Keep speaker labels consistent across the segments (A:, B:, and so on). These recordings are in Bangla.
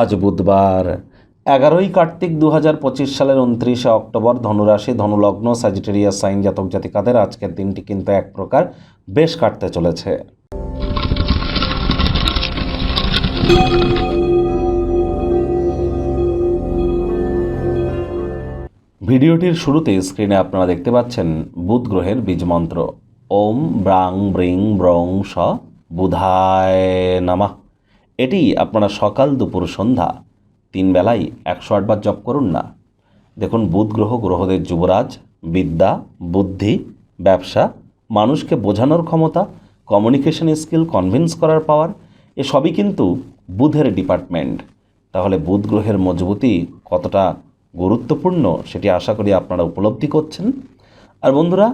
A: আজ বুধবার, এগারোই কার্তিক দু হাজার পঁচিশ সালের উনত্রিশে অক্টোবর, ধনুরাশি, ধনুলগ্ন স্যাজিটেরিয়াস সাইন জাতক জাতিকাদের আজকের দিনটি কিন্তু এক প্রকার বেশ কাটতে চলেছে। ভিডিওটির শুরুতে স্ক্রিনে আপনারা দেখতে পাচ্ছেন বুধ গ্রহের বীজ মন্ত্র। ওম ব্রাং ব্রিং ব্রং স বুধায় নামা। এটি আপনারা সকাল, দুপুর, সন্ধ্যা, তিন বেলায় একশো আটবার জপ করুন না। দেখুন, বুধ গ্রহ, গ্রহদের যুবরাজ, বিদ্যা, বুদ্ধি, ব্যবসা, মানুষকে বোঝানোর ক্ষমতা কমিউনিকেশন স্কিল কনভিন্স করার পাওয়ার এসবই কিন্তু বুধের ডিপার্টমেন্ট তাহলে বুধ গ্রহের মজবুতি কতটা গুরুত্বপূর্ণ সেটি আশা করি আপনারা উপলব্ধি করছেন। আর বন্ধুরা,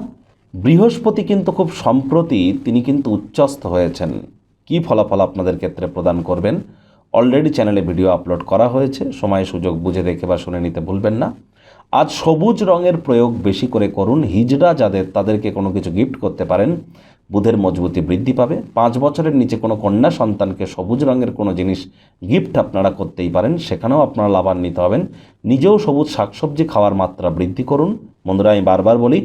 A: বৃহস্পতি কিন্তু খুব সম্প্রতি তিনি কিন্তু উচ্চস্থ হয়েছেন। কী ফলাফল আপনাদের ক্ষেত্রে প্রদান করবেন? অলরেডি চ্যানেলে ভিডিও আপলোড করা হয়েছে, সময় সুযোগ বুঝে দেখে বা শুনে নিতে ভুলবেন না। আজ সবুজ রঙের প্রয়োগ বেশি করে করুন, হিজড়া যাদের তাদেরকে কোনো কিছু গিফট করতে পারেন, বুধের মজবুতি বৃদ্ধি পাবে। পাঁচ বছরের নিচে কোনো কন্যা সন্তানকে সবুজ রঙের কোনো জিনিস গিফট আপনারা করতেই পারেন, সেখানেও আপনারা লাভান্বিত হবেন। নিজেও সবুজ শাকসবজি খাওয়ার মাত্রা বৃদ্ধি করুন। বন্ধুরা, আমি বারবার বলি,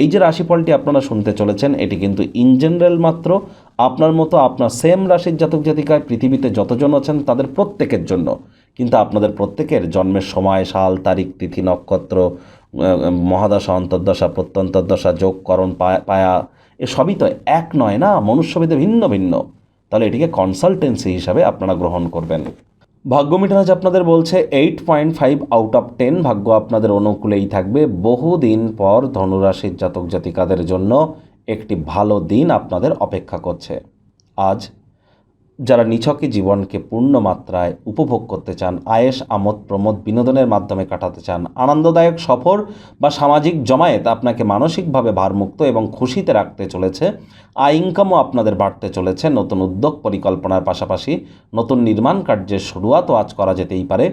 A: এই যে রাশিফলটি আপনারা শুনতে চলেছেন, এটি কিন্তু ইন জেনারেল মাত্র। আপনার মতো আপনার সেম রাশির জাতক জাতিকায় পৃথিবীতে যতজন আছেন, তাদের প্রত্যেকের জন্য। কিন্তু আপনাদের প্রত্যেকের জন্মের সময়, সাল, তারিখ, তিথি, নক্ষত্র মহাদশা, অন্তর্দশা, প্রত্যন্তর্দশা যোগকরণ পায়া পায়া, এসবই তো এক নয় না মনুষ্যভেদে ভিন্ন ভিন্ন। তাহলে এটিকে কনসালটেন্সি হিসাবে আপনারা গ্রহণ করবেন। ভাগ্য মিটার আজ আপনাদের বলছে eight point five out of ten ভাগ্য আপনাদের অনুকূলেই থাকবে। বহুদিন পর ধনুরাশির জাতক জাতিকাদের জন্য একটি ভালো দিন আপনাদের অপেক্ষা করছে। আজ যারা নিছকে জীবনকে পূর্ণ মাত্রায় উপভোগ করতে চান আয়েস আমোদ, প্রমোদ, বিনোদনের মাধ্যমে কাটাতে চান, আনন্দদায়ক সফর বা সামাজিক জমায়েত আপনাকে মানসিকভাবে ভারমুক্ত এবং খুশিতে রাখতে চলেছে। আয় ইনকামও আপনাদের বাড়তে চলেছে। নতুন উদ্যোগ পরিকল্পনার পাশাপাশি নতুন নির্মাণ কার্যের শুরুয়াতও আজ করা যেতেই পারে।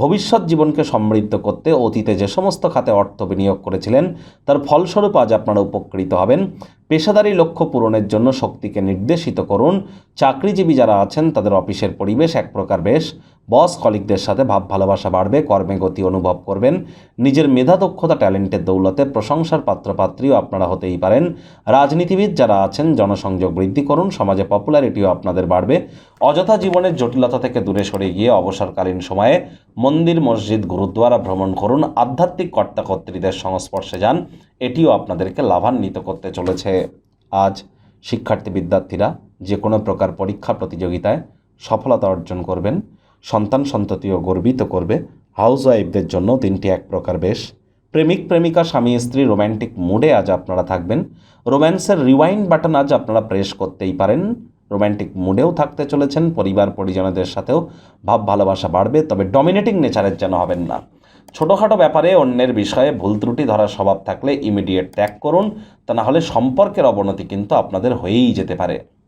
A: ভবিষ্যৎ জীবনকে সমৃদ্ধ করতে অতীতে যে সমস্ত খাতে অর্থ বিনিয়োগ করেছিলেন, তার ফলস্বরূপ আজ আপনারা উপকৃত হবেন। পেশাদারী লক্ষ্য পূরণের জন্য শক্তিকে নির্দেশিত করুন। চাকরিজীবী যারা আছেন, তাদের অফিসের পরিবেশ এক প্রকার বেশ। বস কলিকদের সাথে ভাব ভালোবাসা বাড়বে, কর্মে গতি অনুভব করবেন। নিজের মেধা, দক্ষতা, ট্যালেন্টের দৌলতে প্রশংসার পাত্রপাত্রীও আপনারা হতেই পারেন। রাজনীতিবিদ যারা আছেন, জনসংযোগ বৃদ্ধি করুন, সমাজে পপুলারিটিও আপনাদের বাড়বে। অযথা জীবনের জটিলতা থেকে দূরে সরে গিয়ে অবসরকালীন সময়ে মন্দির, মসজিদ, গুরুদ্বারা ভ্রমণ করুন। আধ্যাত্মিক কর্তাকর্ত্রীদের সংস্পর্শে যান। এটিও আপনাদেরকে লাভান্বিত করতে চলেছে। আজ শিক্ষার্থী বিদ্যার্থীরা যে কোনো প্রকার পরীক্ষা প্রতিযোগিতায় সফলতা অর্জন করবেন। সন্তান সন্ততিও গর্বিত করবে। হাউস ওয়াইফদের জন্য দিনটি এক প্রকার বেশ। প্রেমিক, প্রেমিকা, স্বামী, স্ত্রী রোম্যান্টিক মুডে আজ আপনারা থাকবেন। রোম্যান্সের রিওয়াইন্ড বাটন আজ আপনারা প্রেস করতেই পারেন। রোম্যান্টিক মুডেও থাকতে চলেছেন, পরিবার, পরিজনদের সাথেও ভাব ভালোবাসা বাড়বে, তবে ডমিনেটিং নেচারের যেন হবেন না। ছোটোখাটো ব্যাপারে অন্যের বিষয়ে ভুল ত্রুটি ধরার স্বভাব থাকলে ইমিডিয়েট ত্যাগ করুন, তা না হলে সম্পর্কের অবনতি কিন্তু আপনাদের হয়েই যেতে পারে।